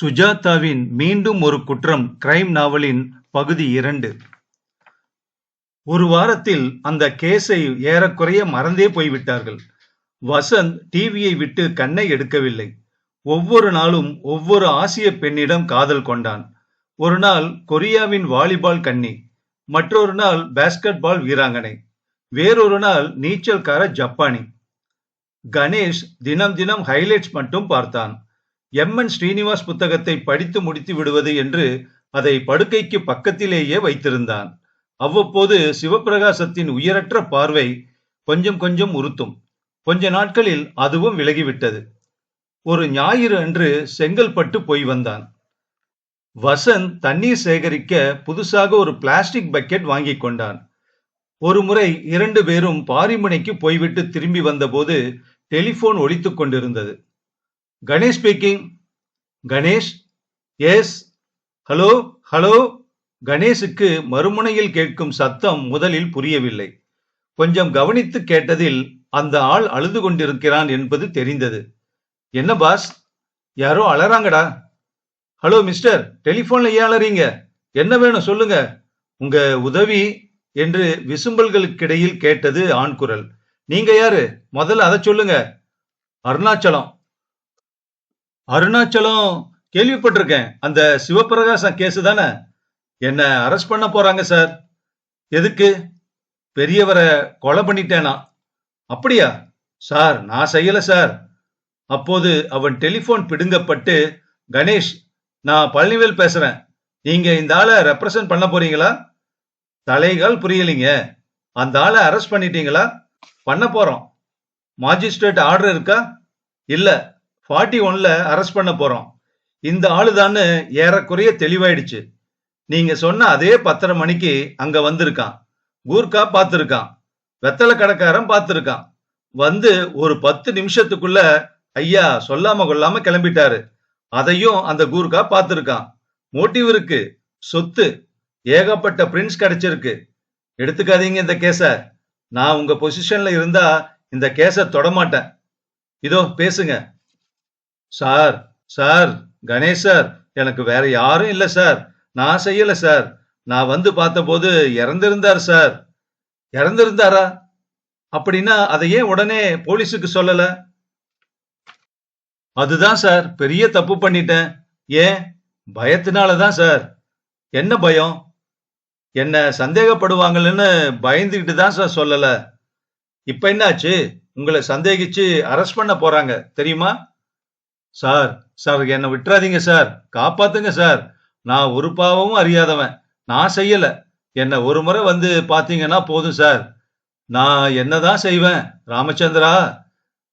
சுஜாதாவின் மீண்டும் ஒரு குற்றம் கிரைம் நாவலின் பகுதி இரண்டு. ஒரு வாரத்தில் அந்த கேஸை ஏறக்குறைய மறந்தே போய்விட்டார்கள். வசந்த் டிவியை விட்டு கண்ணை எடுக்கவில்லை. ஒவ்வொரு நாளும் ஒவ்வொரு ஆசிய பெண்ணிடம் காதல் கொண்டான். ஒரு நாள் கொரியாவின் வாலிபால் கன்னி மற்றொரு நாள் பாஸ்கெட் பால் வீராங்கனை வேறொரு நாள் நீச்சல்கார ஜப்பானி. கணேஷ் தினம் தினம் ஹைலைட்ஸ் மட்டும் பார்த்தான். எம் என் ஸ்ரீனிவாஸ் புத்தகத்தை படித்து முடித்து விடுவது என்று அதை படுக்கைக்கு பக்கத்திலேயே வைத்திருந்தான். அவ்வப்போது சிவப்பிரகாசத்தின் உயரற்ற பார்வை கொஞ்சம் கொஞ்சம் உறுத்தும். கொஞ்ச நாட்களில் அதுவும் விலகிவிட்டது. ஒரு ஞாயிறு அன்று செங்கல்பட்டு போய் வந்தான். வசந்த் தண்ணீர் சேகரிக்க புதுசாக ஒரு பிளாஸ்டிக் பக்கெட் வாங்கி கொண்டான். ஒரு முறை இரண்டு பேரும் பாரிமுனைக்கு போய்விட்டு திரும்பி வந்தபோது டெலிபோன் ஒழித்துக் கொண்டிருந்தது. Ganesh speaking Ganesh yes hello hello கணேஷுக்கு மறுமுனையில் கேட்கும் சத்தம் முதலில் புரியவில்லை. கொஞ்சம் கவனித்து கேட்டதில் அந்த ஆள் அழுது கொண்டிருக்கிறான் என்பது தெரிந்தது. என்ன பாஸ் யாரோ அலறாங்கடா. ஹலோ மிஸ்டர் டெலிபோன்ல ஏன் அலறீங்க? என்ன வேணும் சொல்லுங்க. உங்க உதவி என்று விசும்பல்களுக்கிடையில் கேட்டது ஆண்குரல் நீங்க யாரு? முதல்ல அதை சொல்லுங்க. அருணாச்சலம். அருணாச்சலம் கேள்விப்பட்டிருக்கேன். அந்த சிவபிரகாசம் கேஸ் தானே? என்ன அரெஸ்ட் பண்ண போறாங்க சார் எதுக்கு? பெரியவரை கொலை பண்ணிட்டேனா? அப்படியா? சார் நான் செய்யல சார் அப்போது அவன் டெலிபோன் பிடுங்கப்பட்டு கணேஷ் நான் பழனிவேல் பேசுறேன். நீங்க இந்த ஆளை ரெப்ரசன்ட் பண்ண போறீங்களா? தலைகால் புரியலைங்க. அந்த ஆளை அரெஸ்ட் பண்ணிட்டீங்களா? பண்ண போறோம். மாஜிஸ்ட்ரேட் ஆர்டர் இருக்கா? இல்லை. ஃபார்ட்டி ஒன்ல அரெஸ்ட் பண்ண போறோம். இந்த ஆளுதான்னு ஏறக்குறைய தெளிவாயிடுச்சு. நீங்க சொன்ன அதே பத்தரை மணிக்கு அங்க வந்திருக்கான். கூர்க்கா பார்த்துருக்கான். வெத்தலை கடைக்காரன் பார்த்துருக்கான். வந்து ஒரு பத்து நிமிஷத்துக்குள்ள ஐயா சொல்லாம கொள்ளாம கிளம்பிட்டாரு. அதையும் அந்த கூர்க்கா பார்த்துருக்கான். மோட்டிவ் இருக்கு சொத்து ஏகப்பட்ட பிரிண்ட்ஸ் கிடைச்சிருக்கு. எடுத்துக்காதீங்க இந்த கேஸ நான் உங்க பொசிஷன்ல இருந்தா இந்த கேஸ தொடமாட்டேன். இதோ பேசுங்க. சார் சார் கணேஷ் சார் எனக்கு வேற யாரும் இல்ல சார். நான் செய்யல சார். நான் வந்து பார்த்தபோது இறந்திருந்தார் சார். இறந்திருந்தாரா? அப்படின்னா அதை ஏன் உடனே போலீஸுக்கு சொல்லல? அதுதான் சார் பெரிய தப்பு பண்ணிட்டேன். ஏன்? பயத்தினால தான் சார். என்ன பயம்? என்ன சந்தேகப்படுவாங்கன்னு பயந்துகிட்டு தான் சார் சொல்லல. இப்ப என்னாச்சு? உங்களை சந்தேகிச்சு அரெஸ்ட் பண்ண போறாங்க தெரியுமா? சார் சார் என்னை விட்டுறாதீங்க சார். காப்பாத்துங்க சார். நான் ஒரு பாவமும் அறியாதவன். நான் செய்யல. என்னை ஒரு முறை வந்து பாத்தீங்கன்னா போதும் சார். நான் என்னதான் செய்வேன்? ராமச்சந்திரா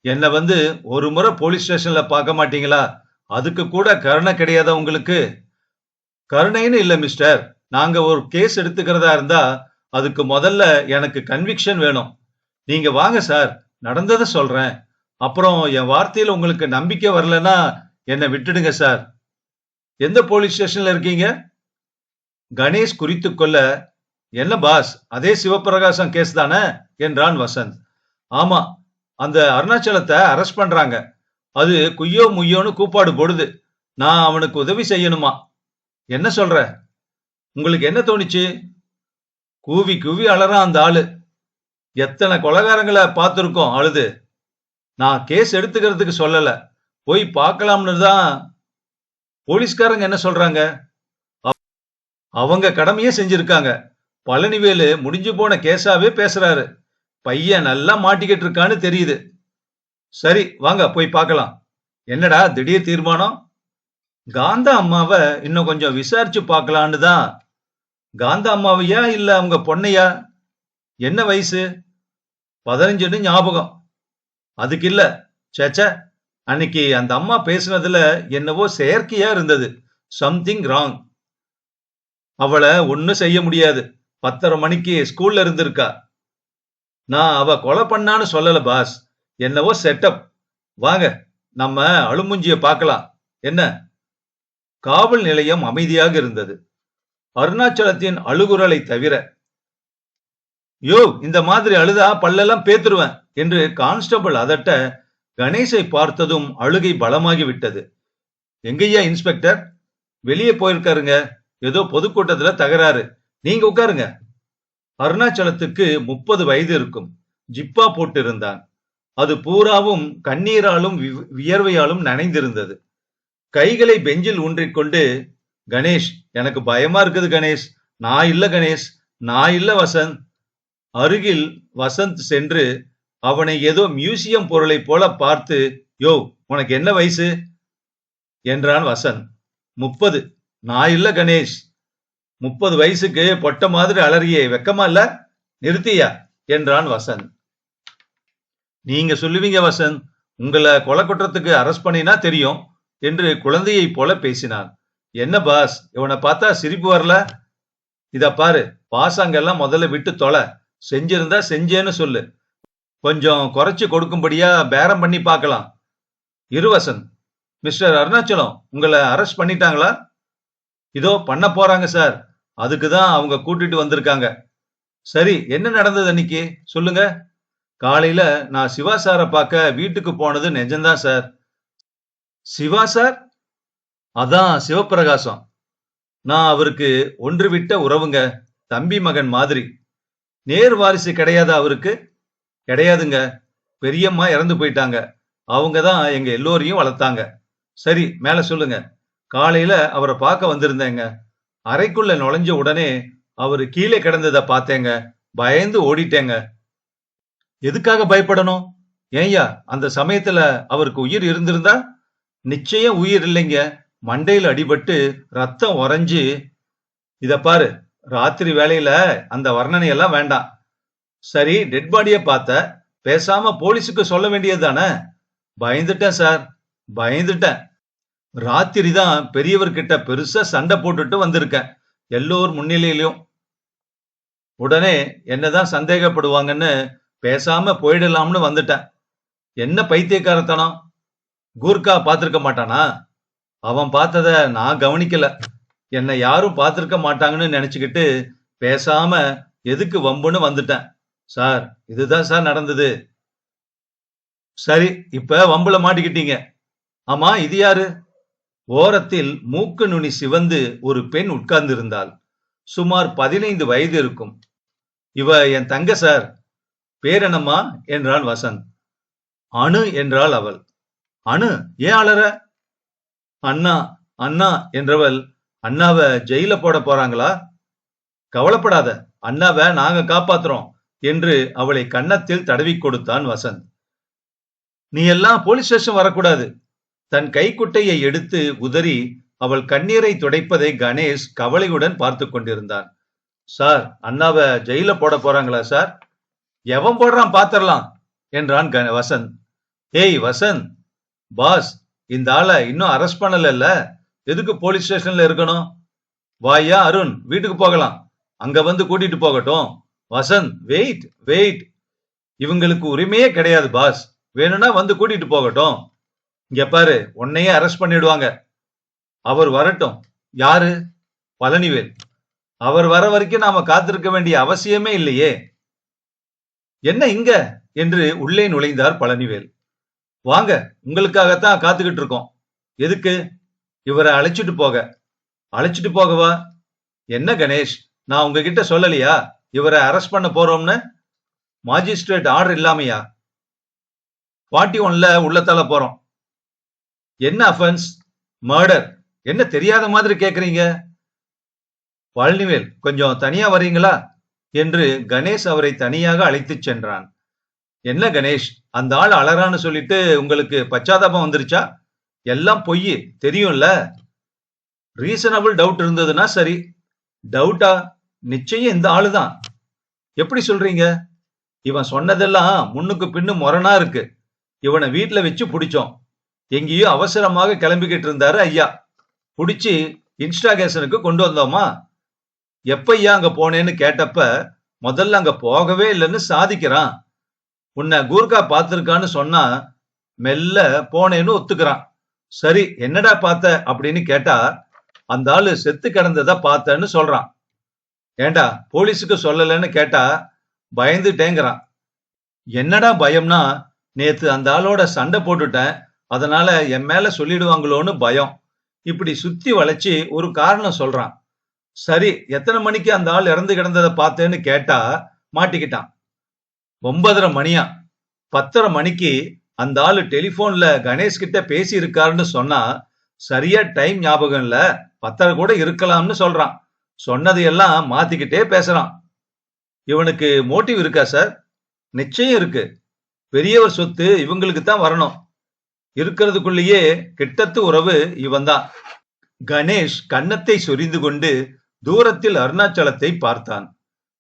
என்னை வந்து ஒரு முறை போலீஸ் ஸ்டேஷன்ல பார்க்க மாட்டீங்களா? அதுக்கு கூட கருணை கிடையாதா உங்களுக்கு? கருணைன்னு இல்லை மிஸ்டர் நாங்க ஒரு கேஸ் எடுத்துக்கிறதா இருந்தா அதுக்கு முதல்ல எனக்கு கன்விக்ஷன் வேணும். நீங்க வாங்க சார். நடந்ததை சொல்றேன். அப்புறம் என் வார்த்தையில உங்களுக்கு நம்பிக்கை வரலன்னா என்னை விட்டுடுங்க சார். எந்த போலீஸ் ஸ்டேஷன்ல இருக்கீங்க? கணேஷ் குறித்து கொள்ள என்ன பாஸ் அதே சிவபிரகாசம் கேஸ் தானே? என்றான் வசந்த். ஆமா அந்த அருணாச்சலத்தை அரெஸ்ட் பண்றாங்க. அது குய்யோ முய்யோன்னு கூப்பாடு போடுது. நான் அவனுக்கு உதவி செய்யணுமா? என்ன சொல்ற? உங்களுக்கு என்ன தோணுச்சு? கூவி கூவி அலறான் அந்த ஆளு. எத்தனை கொலகாரங்களை பார்த்துருக்கோம் அழுது. நான் கேஸ் எடுத்துக்கிறதுக்கு சொல்லல. போய் பார்க்கலாம்னு தான் போலீஸ்காரங்க என்ன சொல்றாங்க? அவங்க கடமையே செஞ்சிருக்காங்க. பழனிவேலு முடிஞ்சு போன கேஸாவே பேசுறாரு. பையன் நல்லா மாட்டிக்கிட்டு இருக்கான்னு தெரியுது. சரி வாங்க போய் பார்க்கலாம். என்னடா திடீர் தீர்மானம்? காந்தா அம்மாவை இன்னும் கொஞ்சம் விசாரிச்சு பார்க்கலான்னு தான். காந்தா அம்மாவையா இல்ல அவங்க பொண்ணையா? என்ன வயசு? பதினஞ்சுன்னு ஞாபகம். அதுக்கு இல்ல சேச்ச அன்னைக்கு அந்த அம்மா பேசுனதுல என்னவோ செயற்கையா இருந்தது. சம்திங் ராங் அவளை ஒன்னும் செய்ய முடியாது. பத்தரை மணிக்கு ஸ்கூல்ல இருந்திருக்கா. நான் அவ கொலை பண்ணான்னு சொல்லல பாஸ் என்னவோ செட்டப் வாங்க நம்ம அழுமுஞ்சிய பார்க்கலாம். என்ன? காவல் நிலையம் அமைதியாக இருந்தது. அருணாச்சலத்தின் அழுகுரலை தவிர யோ இந்த மாதிரி அழுதா பல்லெல்லாம் பேத்துருவேன். என்று கான்ஸ்டபிள் அதட்ட கணேசை பார்த்ததும் அழுகை பலமாகி விட்டது எங்கய்யா இன்ஸ்பெக்டர்? வெளியே போயிருக்காருங்க. ஏதோ பொதுக்கூட்டத்துல தகராறு. நீங்க உட்காருங்க. அருணாச்சலத்துக்கு முப்பது வயது இருக்கும். ஜிப்பா போட்டிருந்தான். அது பூராவும் கண்ணீராலும் வி- வியர்வையாலும் நனைந்திருந்தது. கைகளை பெஞ்சில் ஊன்றிக்கொண்டு கணேஷ் எனக்கு பயமா இருக்குது கணேஷ். நான் இல்ல கணேஷ். நான் இல்ல வசந்த். அருகில் வசந்த் சென்று அவனை ஏதோ மியூசியம் பொருளைப் போல பார்த்து யோ உனக்கு என்ன வயசு? என்றான் வசந்த். முப்பது. நான் இல்ல கணேஷ். முப்பது வயசுக்கு பொட்ட மாதிரி அலறியே வெக்கமா இல்ல? நிறுத்தியா? என்றான் வசந்த். நீங்க சொல்லுவீங்க வசந்த் உங்களை கொலை குற்றத்துக்கு அரெஸ்ட் பண்ணினா தெரியும் என்று குழந்தையைப் போல பேசினான். என்ன பாஸ் இவனை பார்த்தா சிரிப்பு வரல? இத பாரு பாசாங்கெல்லாம் முதல்ல விட்டு தொலை. செஞ்சிருந்தா செஞ்சேன்னு சொல்லு. கொஞ்சம் குறைச்சு கொடுக்கும்படியா பேரம் பண்ணி பார்க்கலாம். இருவசன் மிஸ்டர் அருணாச்சலம் உங்களை அரெஸ்ட் பண்ணிட்டாங்களா? இதோ பண்ண போறாங்க சார் அதுக்கு தான் அவங்க கூட்டிட்டு வந்திருக்காங்க. சரி என்ன நடந்தது அன்னைக்கு? சொல்லுங்க. காலையில நான் சிவா சாரை பார்க்க வீட்டுக்கு போனது நெஜம்தான் சார் சிவா சார் அதான் சிவப்பிரகாசம். நான் அவருக்கு ஒன்று விட்ட உறவுங்க தம்பி மகன் மாதிரி. நேர் வாரிசு கிடையாது அவருக்கு? கிடையாதுங்க. பெரியம்மா இறந்து போயிட்டாங்க. அவங்க தான் எங்க எல்லோரையும் வளர்த்தாங்க. சரி மேல சொல்லுங்க. காலையில அவரை பார்க்க வந்திருந்தேங்க. அறைக்குள்ள நுழைஞ்ச உடனே அவரு கீழே கிடந்ததை பார்த்தேங்க. பயந்து ஓடிட்டேங்க. எதுக்காக பயப்படணும்? ஏய்யா அந்த சமயத்துல அவருக்கு உயிர் இருந்திருந்தா? நிச்சயம் உயிர் இல்லைங்க. மண்டையில அடிபட்டு ரத்தம் உறைஞ்சு இத பாரு ராத்திரி வேலையில அந்த வர்ணனை எல்லாம் வேண்டாம். சரி டெட் பாடியை பார்த்த பேசாம போலீஸுக்கு சொல்ல வேண்டியது தானே? பயந்துட்டேன் சார். பயந்துட்டேன். ராத்திரி தான் பெரியவர்கிட்ட பெருசா சண்டை போட்டுட்டு வந்திருக்கேன். எல்லோர் முன்னிலையிலும். உடனே என்னதான் சந்தேகப்படுவாங்கன்னு பேசாம போயிடலாம்னு வந்துட்டேன். என்ன பைத்தியக்காரத்தனம்? கூர்க்கா பார்த்திருக்க மாட்டானா? அவன் பார்த்தத நான் கவனிக்கல. என்னை யாரும் பார்த்திருக்க மாட்டாங்கன்னு நினைச்சுக்கிட்டு பேசாம எதுக்கு வம்புன்னு வந்துட்டேன். சார் இதுதான் சார் நடந்தது. சரி இப்ப வம்புல மாட்டிக்கிட்டீங்க. ஆமா இது யாரு? ஓரத்தில் மூக்கு நுனி சிவந்து ஒரு பெண் உட்கார்ந்திருந்தாள். சுமார் பதினைந்து வயது இருக்கும். இவ என் தங்க சார். பேரெனம்மா என்றான் வசந்த். அணு என்றாள் அவள். அணு ஏன் அலற? அண்ணா அண்ணா என்றவள். அண்ணாவை ஜெயில போட போறாங்களா? கவலைப்படாத. அண்ணாவை நாங்க காப்பாத்துறோம். என்று அவளை கன்னத்தில் தடவி கொடுத்தான் வசந்த். நீ எல்லாம் போலீஸ் ஸ்டேஷன் வரக்கூடாது. தன் கைக்குட்டையை எடுத்து உதறி அவள் கண்ணீரை துடைப்பதை கணேஷ் கவலையுடன் பார்த்து கொண்டிருந்தான். சார் அண்ணாவை ஜெயில போட போறாங்களா சார்? எவன் போடுறான் பாத்திரலாம் என்றான் வசந்த். ஏய் வசந்த் பாஸ் இந்த ஆளை இன்னும் அரெஸ்ட் பண்ணல எதுக்கு போலீஸ் ஸ்டேஷன்ல இருக்கணும்? வாயா அருண் வீட்டுக்கு போகலாம். அங்க வந்து கூட்டிட்டு போகட்டும். Vasanth wait wait. இவங்களுக்கு உரிமையே கிடையாது பாஸ். வேணும்னா வந்து கூட்டிட்டு போகட்டும். இங்க பாரு உன்னையே அரெஸ்ட் பண்ணிடுவாங்க. அவர் வரட்டும். யாரு? பழனிவேல். அவர் வர வரைக்கும் நாம காத்திருக்க வேண்டிய அவசியமே இல்லையே. என்ன இங்க? என்று உள்ளே நுழைந்தார் பழனிவேல். வாங்க உங்களுக்காகத்தான் காத்துக்கிட்டு இருக்கோம். எதுக்கு? இவரை அழைச்சிட்டு போக. அழைச்சிட்டு போகவா? என்ன கணேஷ் நான் உங்ககிட்ட சொல்லலையா? இவரை அரெஸ்ட் பண்ண போறோம்னு மாஜிஸ்ட்ரேட் ஆர்டர் இல்லாமையா? ஃபார்ட்டி ஒன்ல உள்ளத்தால போறோம். என்ன அஃபென்ஸ் மர்டர் என்ன தெரியாத மாதிரி கேக்குறீங்க? பழனிவேல் கொஞ்சம் தனியா வரீங்களா என்று கணேஷ் அவரை தனியாக அழைத்து சென்றான். என்ன கணேஷ் அந்த ஆள் அலறான்னு சொல்லிட்டு உங்களுக்கு பச்சாதாபம் வந்துருச்சா? எல்லாம் பொய் தெரியும்ல? ரீசனபிள் டவுட் இருந்ததுன்னா சரி. டவுட்டா நிச்சயம் இந்த ஆளுதான். எப்படி சொல்றீங்க? இவன் சொன்னதெல்லாம் முன்னுக்கு பின்னு முரணா இருக்கு. இவனை வீட்டுல வச்சு பிடிச்சோம். எங்கேயோ அவசரமாக கிளம்பிக்கிட்டு இருந்தாரு ஐயா. பிடிச்சி இன்ஸ்டாகேஷனுக்கு கொண்டு வந்தோமா? எப்ப ஐயா அங்க போனேன்னு கேட்டப்ப முதல்ல அங்க போகவே இல்லைன்னு சாதிக்கிறான். உன்னை கூர்கா பார்த்திருக்கான்னு சொன்னா மெல்ல போனேன்னு ஒத்துக்கிறான். சரி என்னடா பார்த்த? அப்படின்னு கேட்டா அந்த ஆளு செத்து கிடந்தத பார்த்தேன்னு சொல்றான். ஏண்டா போலீஸுக்கு சொல்லலைன்னு கேட்டா பயந்துட்டேங்கிறான் என்னடா பயம்னா நேத்து அந்த ஆளோட சண்டை போட்டுட்டேன் அதனால என் மேல சொல்லிடுவாங்களோன்னு பயம். இப்படி சுத்தி வளைச்சி ஒரு காரணம் சொல்றான். சரி எத்தனை மணிக்கு அந்த ஆள் இறந்து கிடந்ததை பார்த்தேன்னு கேட்டா மாட்டிக்கிட்டான். ஒன்பதரை மணியா? பத்தரை மணிக்கு அந்த ஆள் டெலிபோன்ல கணேஷ் கிட்ட பேசி இருக்காருன்னு சொன்னா சரியா டைம் ஞாபகம் இல்ல பத்தரை கூட இருக்கலாம்னு சொல்றான். சொன்னதையெல்லாம் மாத்திக்கிட்டே பேசுறான். இவனுக்கு மோட்டிவ் இருக்கா சார் நிச்சயம் இருக்கு. பெரியவர் சொத்து இவங்களுக்கு தான் வரணும். இருக்கிறதுக்குள்ளேயே கிட்டத்து உறவு இவன்தான். கணேஷ் கன்னத்தை சொரிந்து கொண்டு தூரத்தில் அருணாச்சலத்தை பார்த்தான்.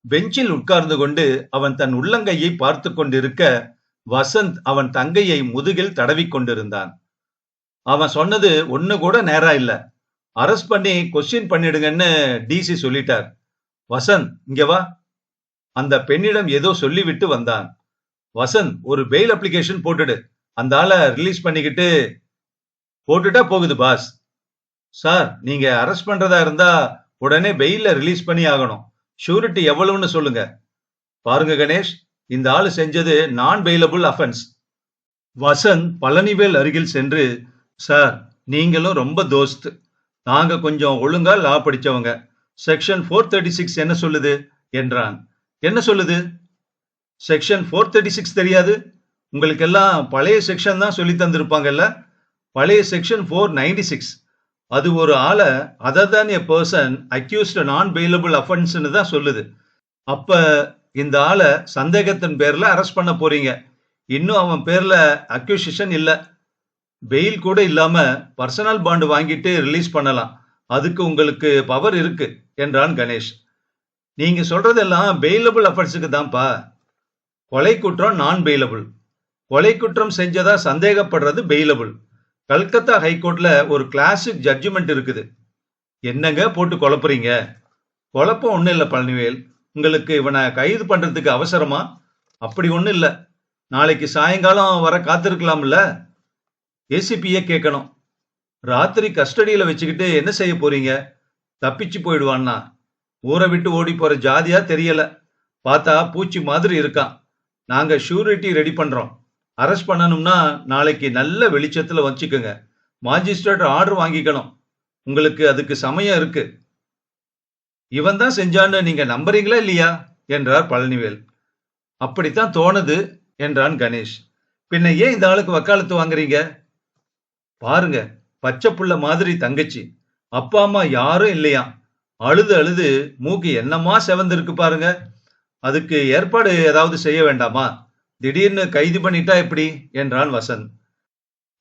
பெஞ்சில் உட்கார்ந்து கொண்டு அவன் தன் உள்ளங்கையை பார்த்து கொண்டிருக்க வசந்த் அவன் தங்கையை முதுகில் தடவிக் கொண்டிருந்தான். அவன் சொன்னது ஒண்ணு கூட நேரா இல்ல. அரெஸ்ட் பண்ணி கொஸ்டின் பண்ணிடுங்கன்னு டிசி சொல்லிட்டார். வசந்த் இங்க வா. அந்த பெண்ணிடம் ஏதோ சொல்லிவிட்டு வந்தான். வசந்த் ஒரு பெயில் அப்ளிகேஷன் போட்டுடு. அந்த ஆளை ரிலீஸ் பண்ணிக்கிட்டு போட்டுட்டா போகுது பாஸ் சார் நீங்க அரெஸ்ட் பண்றதா இருந்தா உடனே பெயில ரிலீஸ் பண்ணி ஆகணும். ஷூரிட்டி எவ்வளவுன்னு சொல்லுங்க. பாருங்க கணேஷ் இந்த ஆள் செஞ்சது நான் பெயிலபிள் அஃபென்ஸ் வசந்த் பழனிவேல் அருகில் சென்று சார் நீங்களும் ரொம்ப தோஸ்து. நாங்க கொஞ்சம் ஒழுங்கா லா படிச்சவங்க. செக்ஷன் ஃபோர் தேர்ட்டி சிக்ஸ் என்ன சொல்லுது? என்றான். என்ன சொல்லுது? செக்ஷன் ஃபோர் தேர்ட்டி சிக்ஸ் தெரியாது? உங்களுக்கெல்லாம் பழைய செக்ஷன் தான் சொல்லி தந்திருப்பாங்கல்ல? பழைய செக்ஷன் ஃபோர் நைன்டி சிக்ஸ் அது ஒரு ஆளை அதர் தான் a person accused non bailable அஃபென்ஸ்னு தான் சொல்லுது. அப்ப இந்த ஆளை சந்தேகத்தின் பேர்ல அரெஸ்ட் பண்ண போறீங்க. இன்னும் அவன் பேர்ல அக்யூசிஷன் இல்லை. பெயில் கூட இல்லாம பர்சனல் பாண்டு வாங்கிட்டு ரிலீஸ் பண்ணலாம். அதுக்கு உங்களுக்கு பவர் இருக்கு என்றான் கணேஷ். நீங்க சொல்றதெல்லாம் பெயிலபிள் அஃபர்ட்ஸுக்கு தான்ப்பா. கொலை குற்றம் நான் பெயிலபிள் கொலை குற்றம் செஞ்சதா சந்தேகப்படுறது பெயிலபிள் கல்கத்தா ஹைகோர்ட்ல ஒரு கிளாசிக் ஜட்ஜ்மெண்ட் இருக்குது. என்னங்க போட்டு குழப்புறீங்க? குழப்பம் ஒன்றும் இல்லை பழனிவேல். உங்களுக்கு இவனை கைது பண்றதுக்கு அவசரமா? அப்படி ஒன்றும் இல்லை. நாளைக்கு சாயங்காலம் வர காத்திருக்கலாம்ல? ஏசிபியே கேட்கணும். ராத்திரி கஸ்டடியில வச்சுக்கிட்டு என்ன செய்ய போறீங்க? தப்பிச்சு போயிடுவான்னா? ஊரை விட்டு ஓடி போற ஜாதியா தெரியல. பார்த்தா பூச்சி மாதிரி இருக்கான். நாங்க ஷூரிட்டி ரெடி பண்றோம். அரெஸ்ட் பண்ணணும்னா நாளைக்கு நல்ல வெளிச்சத்துல வச்சுக்கோங்க. மாஜிஸ்ட்ரேட் ஆர்டர் வாங்கிக்கணும். உங்களுக்கு அதுக்கு சமயம் இருக்கு. இவன் தான் செஞ்சான்னு நீங்க நம்புறீங்களா இல்லையா? என்றார் பழனிவேல். அப்படித்தான் தோணுது என்றான் கணேஷ். பின்ன ஏன் இந்த ஆளுக்கு வக்காலத்து வாங்குறீங்க? பாருங்க பச்சை புள்ள மாதிரி தங்கச்சி. அப்பா அம்மா யாரும் இல்லையா? அழுது அழுது மூக்கு என்னமா செவந்திருக்கு பாருங்க. அதுக்கு ஏற்பாடு ஏதாவது செய்ய வேண்டாமா? திடீர்னு கைது பண்ணிட்டா எப்படி? என்றான் வசந்த்.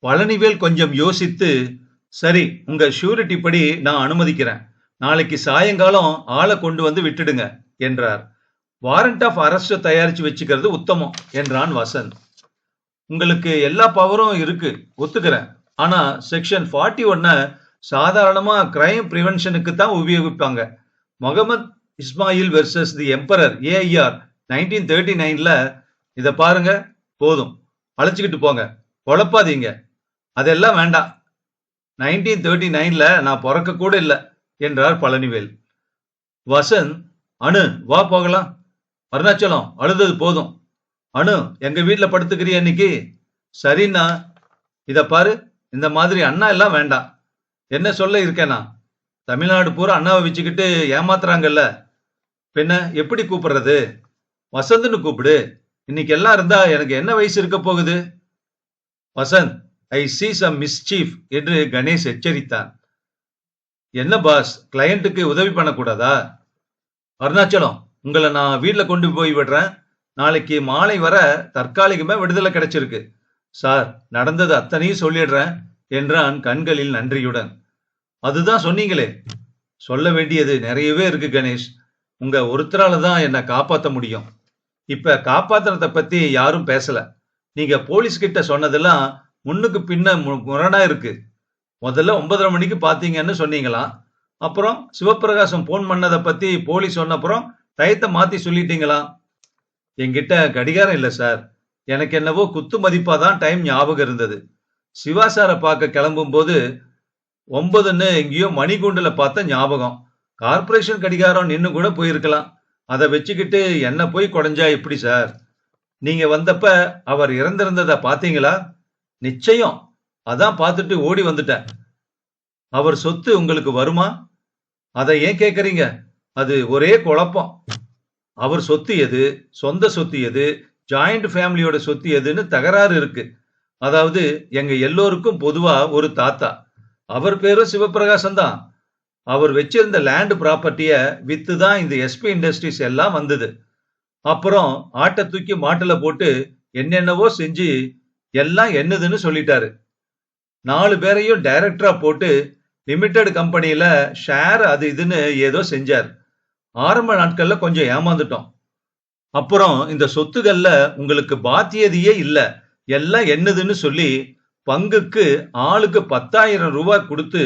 பழனிவேல் கொஞ்சம் யோசித்து சரி உங்க ஷூரிட்டி படி நான் அனுமதிக்கிறேன். நாளைக்கு சாயங்காலம் ஆளை கொண்டு வந்து விட்டுடுங்க என்றார். வாரண்ட் ஆஃப் அரெஸ்ட் தயாரிச்சு வச்சுக்கிறது உத்தமம் என்றான் வசந்த். உங்களுக்கு எல்லா பவரும் இருக்கு ஒத்துக்கிறேன். ஆனா செக்ஷன் ஃபார்ட்டி ஒன்ன சாதாரணமா கிரைம் ப்ரிவென்ஷனுக்கு தான் உபயோகிப்பாங்க. Mohammed Ismail versus the emperor AIR nineteen thirty நைன்ல இதை பாருங்க போதும். அழைச்சிக்கிட்டு போங்க. குழப்பாதீங்க அதெல்லாம் வேண்டாம். நைன்டீன் தேர்ட்டி நைன்ல நான் பிறக்க கூட இல்லை என்றார் பழனிவேல். வசந்த் அனு வா போகலாம். அருணாச்சலம் அழுதது போதும். அனு எங்க வீட்டில் படுத்துக்கிறிய இன்னைக்கு? சரிண்ணா. இத பாரு. இந்த மாதிரி அண்ணா எல்லாம் வேண்டாம். என்ன சொல்ல இருக்கேனா? தமிழ்நாடு பூரா அண்ணாவை வச்சுக்கிட்டு ஏமாத்துறாங்கல்ல. பின்ன எப்படி கூப்பிடுறது? வசந்த்னு கூப்பிடு. இன்னைக்கு எல்லாம் இருந்தா எனக்கு என்ன வயசு இருக்க போகுது? Vasanth I see some mischief என்று கணேஷ் எச்சரித்தான். என்ன பாஸ் கிளையண்ட்டுக்கு உதவி பண்ணக்கூடாதா? அருணாச்சலம் உங்களை நான் வீட்டில் கொண்டு போய் விடுறேன். நாளைக்கு மாலை வர தற்காலிகமாக விடுதலை கிடைச்சிருக்கு. சார் நடந்தது அத்தனையும் சொல்லிடுறேன் என்றான் கண்களில் நன்றியுடன். அதுதான் சொன்னீங்களே. சொல்ல வேண்டியது நிறையவே இருக்கு கணேஷ். உங்க ஒருத்தரால தான் என்னை காப்பாற்ற முடியும். இப்ப காப்பாத்துறத பத்தி யாரும் பேசல. நீங்க போலீஸ் கிட்ட சொன்னதெல்லாம் முன்னுக்கு பின்ன மு- முரணா இருக்கு. முதல்ல ஒன்பதரை மணிக்கு பாத்தீங்கன்னு சொன்னீங்களாம். அப்புறம் சிவபிரகாசம் போன் பண்ணதை பத்தி போலீஸ் சொன்னப்புறம் டயத்தை மாத்தி சொல்லிட்டீங்களாம். என்கிட்ட கடிகாரம் இல்லை சார். எனக்கு என்னவோ குத்து மதிப்பாக தான் டைம் ஞாபகம் இருந்தது. சிவா சாரை பார்க்க கிளம்பும்போது ஒன்பதுன்னு எங்கேயோ மணிக்கூண்டில் பார்த்த ஞாபகம். கார்ப்பரேஷன் கடிகாரம் நின்று கூட போயிருக்கலாம். அதை வச்சுக்கிட்டு என்ன போய் குடைஞ்சா எப்படி சார்? நீங்க வந்தப்ப அவர் இறந்திருந்ததை பார்த்தீங்களா? நிச்சயம். அதான் பார்த்துட்டு ஓடி வந்துட்டேன். அவர் சொத்து உங்களுக்கு வருமா? அதை ஏன் கேட்குறீங்க அது ஒரே குழப்பம். அவர் சொத்து எது? சொந்த சொத்து எது? ஜாயிண்ட் ஃபேமிலியோட சொத்து எதுன்னு தகராறு இருக்கு. அதாவது எங்க எல்லோருக்கும் பொதுவா ஒரு தாத்தா. அவர் பேரும் சிவபிரகாசம் தான் அவர் வச்சிருந்த லேண்ட் ப்ராப்பர்ட்டிய வித்து தான் இந்த எஸ்பி இண்டஸ்ட்ரீஸ் எல்லாம் வந்தது. அப்புறம் ஆட்டை தூக்கி மாட்டில் போட்டு என்னென்னவோ செஞ்சு எல்லாம் என்னதுன்னு சொல்லிட்டாரு. நாலு பேரையும் டைரக்டரா போட்டு லிமிடெட் கம்பெனியில ஷேர் அது இதுன்னு ஏதோ செஞ்சார். ஆரம்ப நாட்கள்ல கொஞ்சம் ஏமாந்துட்டோம். அப்புறம் இந்த சொத்துக்கள்ல உங்களுக்கு பாத்தியதையே இல்ல. எல்லாம் என்னதுன்னு சொல்லி பங்குக்கு ஆளுக்கு பத்தாயிரம் ரூபாய் கொடுத்து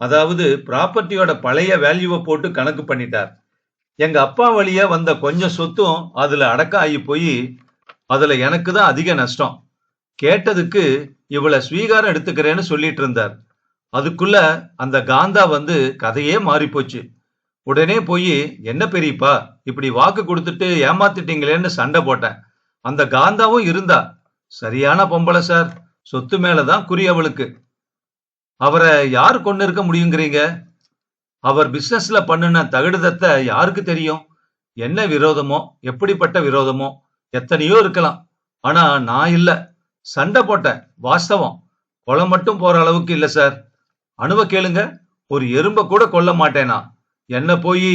அதாவது ப்ராப்பர்ட்டியோட பழைய வேல்யூவை போட்டு கணக்கு பண்ணிட்டார். எங்க அப்பா வழியா வந்த கொஞ்சம் சொத்தும் அதுல அடக்கம் ஆகி போய் அதுல எனக்கு தான் அதிக நஷ்டம். கேட்டதுக்கு இவளை ஸ்வீகாரம் எடுத்துக்கிறேன்னு சொல்லிட்டு இருந்தார். அதுக்குள்ள அந்த காந்தா வந்து கதையே மாறிப்போச்சு. உடனே போய் என்ன பெரியப்பா இப்படி வாக்கு கொடுத்துட்டு ஏமாத்திட்டீங்களேன்னு சண்டை போட்டேன். அந்த காந்தாவும் இருந்தா. சரியான பொம்பளை சார். சொத்து மேலதான் குறி அவளுக்கு. அவரை யார் கொண்டு இருக்க முடியுங்கிறீங்க? அவர் பிசினஸ்ல பண்ணுன தகுடுதத்தை யாருக்கு தெரியும்? என்ன விரோதமோ? எப்படிப்பட்ட விரோதமோ? எத்தனையோ இருக்கலாம். ஆனா நான் இல்ல. சண்டை போட்டேன். வாஸ்தவம். கொலை மட்டும் போற அளவுக்கு இல்ல சார். அணுவ கேளுங்க. ஒரு எறும்ப கூட கொல்ல மாட்டேனா? என்ன போய்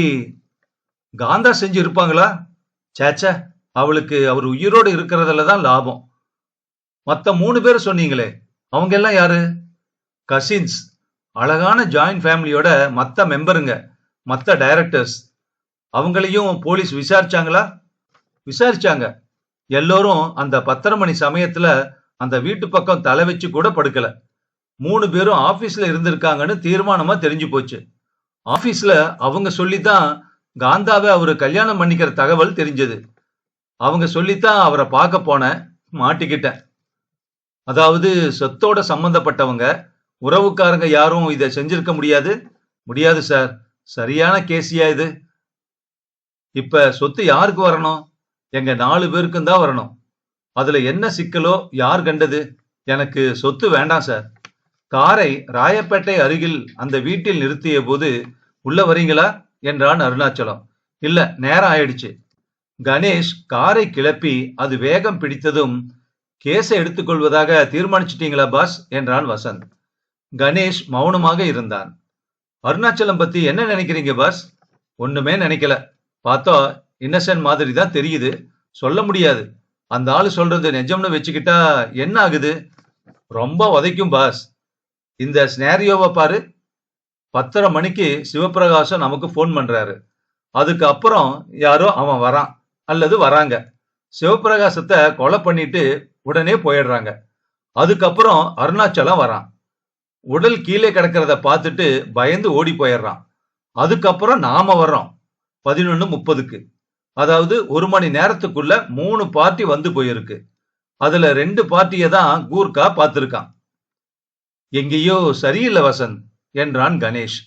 காந்தா செஞ்சு இருப்பாங்களா சேச்ச அவளுக்கு அவர் உயிரோடு இருக்கிறதுல தான் லாபம். மற்ற மூணு பேர் சொன்னீங்களே அவங்க எல்லாம் யாரு? கசின்ஸ். அழகான ஜாயிண்ட் ஃபேமிலியோட மற்ற மெம்பருங்க மற்ற டைரக்டர்ஸ். அவங்களையும் போலீஸ் விசாரிச்சாங்களா? விசாரிச்சாங்க. எல்லோரும் அந்த பத்தரை மணி சமயத்துல அந்த வீட்டு பக்கம் தலை வச்சு கூட படுக்கல. மூணு பேரும் ஆபீஸ்ல இருந்திருக்காங்கன்னு தீர்மானமா தெரிஞ்சு போச்சு. ஆபீஸ்ல அவங்க சொல்லித்தான் காந்தாவை அவரு கல்யாணம் பண்ணிக்கிற தகவல் தெரிஞ்சது. அவங்க சொல்லித்தான் அவரை பார்க்க போனேன் மாட்டிக்கிட்டேன். அதாவது சொத்தோட சம்பந்தப்பட்டவங்க உறவுக்காரங்க யாரும் இதை செஞ்சிருக்க முடியாது. முடியாது சார். சரியான கேசியா இது. இப்ப சொத்து யாருக்கு வரணும்? எங்க நாலு பேருக்கும் தான் வரணும். அதுல என்ன சிக்கலோ யார் கண்டது? எனக்கு சொத்து வேண்டாம் சார். காரை ராயப்பேட்டை அருகில் அந்த வீட்டில் நிறுத்திய போது உள்ள வரீங்களா? என்றான் அருணாச்சலம். இல்ல நேரம் ஆயிடுச்சு. கணேஷ் காரை கிளப்பி அது வேகம் பிடித்ததும் கேஸை எடுத்துக்கொள்வதாக தீர்மானிச்சிட்டீங்களா பாஸ்? என்றான் வசந்த். கணேஷ் மௌனமாக இருந்தான். அருணாச்சலம் பத்தி என்ன நினைக்கிறீங்க பாஸ்? ஒண்ணுமே நினைக்கல. பார்த்தா இன்னசென்ட் மாதிரி தான் தெரியுது. சொல்ல முடியாது. அந்த ஆளு சொல்றது நிஜம்னு வச்சுக்கிட்டா என்ன ஆகுது? ரொம்ப உதைக்கும் பாஸ். இந்த ஸ்னேரியோவை பாரு. பத்தரை மணிக்கு சிவபிரகாசம் நமக்கு ஃபோன் பண்றாரு. அதுக்கு அப்புறம் யாரோ அவன் வரான் அல்லது வராங்க. சிவபிரகாசத்தை கொலை பண்ணிட்டு உடனே போயிடுறாங்க. அதுக்கப்புறம் அருணாச்சலம் வரான். உடல் கீழே கிடக்கிறத பார்த்துட்டு பயந்து ஓடி போயிடுறான். அதுக்கப்புறம் நாம வர்றோம். பதினொன்று முப்பதுக்கு. அதாவது ஒரு மணி நேரத்துக்குள்ள மூணு பார்ட்டி வந்து போயிருக்கு. அதுல ரெண்டு பார்ட்டியை தான் கூர்க்கா பார்த்துருக்கான். எங்கேயோ சரியில்லை வசந்த். என்றான் கணேஷ்.